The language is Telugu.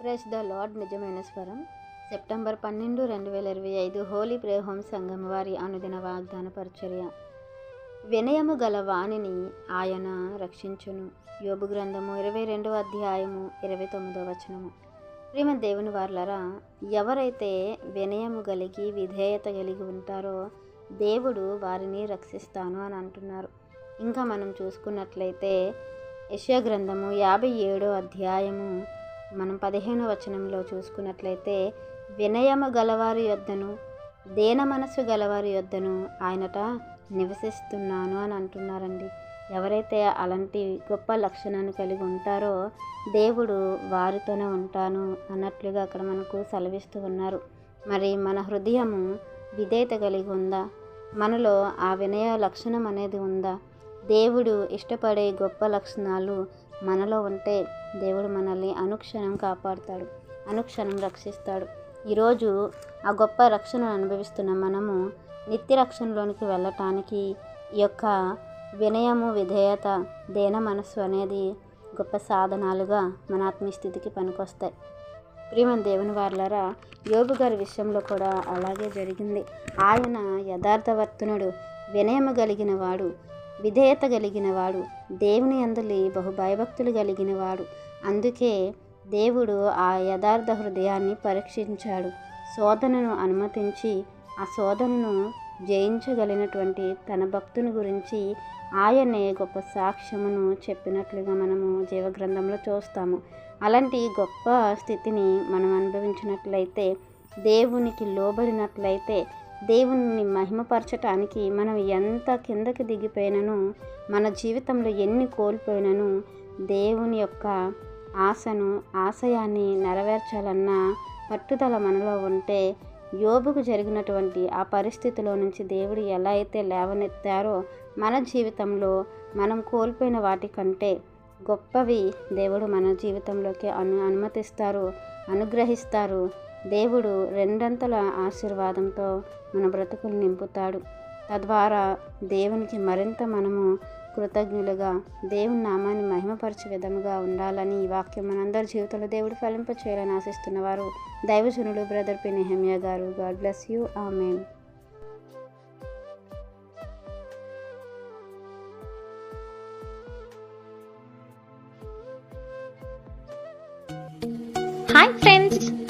ప్రెస్ ద లార్డ్ నిజమైన స్వరం. సెప్టెంబర్ పన్నెండు రెండు వేల ఇరవై ఐదు హోలీ ప్రే హోమ్ సంఘం వారి అనుదిన వాగ్దాన పరిచర్య. వినయము గల వాణిని ఆయన రక్షించును. యోబు గ్రంథము ఇరవై రెండవ అధ్యాయము ఇరవై తొమ్మిదవ వచనము. ప్రేమ దేవుని వార్లరా ఎవరైతే వినయము కలిగి విధేయత కలిగి ఉంటారో దేవుడు వారిని రక్షిస్తాను అని అంటున్నారు. ఇంకా మనం చూసుకున్నట్లయితే యశ్యా గ్రంథము యాభై ఏడో అధ్యాయము మనం పదిహేను వచనంలో చూసుకున్నట్లయితే వినయము గలవారి యొద్దను దేన మనసు గలవారి యొద్దను ఆయనట నివసిస్తున్నాను అని అంటున్నారండి. ఎవరైతే అలాంటి గొప్ప లక్షణాన్ని కలిగి ఉంటారో దేవుడు వారితోనే ఉంటాను అన్నట్లుగా అక్కడ మనకు సెలవిస్తూ ఉన్నారు. మరి మన హృదయము విధేయత కలిగి ఉందా? మనలో ఆ వినయ లక్షణం అనేది ఉందా? దేవుడు ఇష్టపడే గొప్ప లక్షణాలు మనలో ఉంటే దేవుడు మనల్ని అనుక్షణం కాపాడుతాడు అనుక్షణం రక్షిస్తాడు. ఈరోజు ఆ గొప్ప రక్షణను అనుభవిస్తున్న మనము నిత్య రక్షణలోనికి వెళ్ళటానికి ఈ యొక్క వినయము విధేయత దేన మనస్సు అనేది గొప్ప సాధనాలుగా మన ఆత్మీయస్థితికి పనికొస్తాయి. ప్రియమన్ దేవుని వార్లరా యోగు గారి విషయంలో కూడా అలాగే జరిగింది. ఆయన యథార్థవర్తనుడు వినయము కలిగిన వాడు విధేయత కలిగిన వాడు దేవుని అందలి బహు భయభక్తులు కలిగిన వాడు అందుకే దేవుడు ఆ యథార్థ హృదయాన్ని పరీక్షించాడు. శోధనను అనుమతించి ఆ శోధనను జయించగలిగినటువంటి తన భక్తుని గురించి ఆయనే గొప్ప సాక్ష్యమును చెప్పినట్లుగా మనము జీవగ్రంథంలో చూస్తాము. అలాంటి గొప్ప స్థితిని మనం అనుభవించినట్లయితే దేవునికి లోబడినట్లయితే దేవుని మహిమపరచటానికి మనం ఎంత కిందకి దిగిపోయినను మన జీవితంలో ఎన్ని కోల్పోయినను దేవుని యొక్క ఆశను ఆశయాన్ని నెరవేర్చాలన్న పట్టుదల మనలో ఉంటే యోబుకు జరిగినటువంటి ఆ పరిస్థితిలో నుంచి దేవుడు ఎలా అయితే లేవనెత్తారో మన జీవితంలో మనం కోల్పోయిన వాటికంటే గొప్పవి దేవుడు మన జీవితంలోకి అను అనుమతిస్తారు అనుగ్రహిస్తారు. దేవుడు రెండంతల ఆశీర్వాదంతో మన బ్రతుకులు నింపుతాడు. తద్వారా దేవునికి మరింత మనము కృతజ్ఞులుగా దేవుని నామాన్ని మహిమపరచే విధముగా ఉండాలని ఈ వాక్యం మనందరి జీవితంలో దేవుడు ఫలింప చేయాలని ఆశిస్తున్నవారు. దైవజనుడు బ్రదర్ పి. నెహమ్యా గారు God bless you. Amen. Hi friends.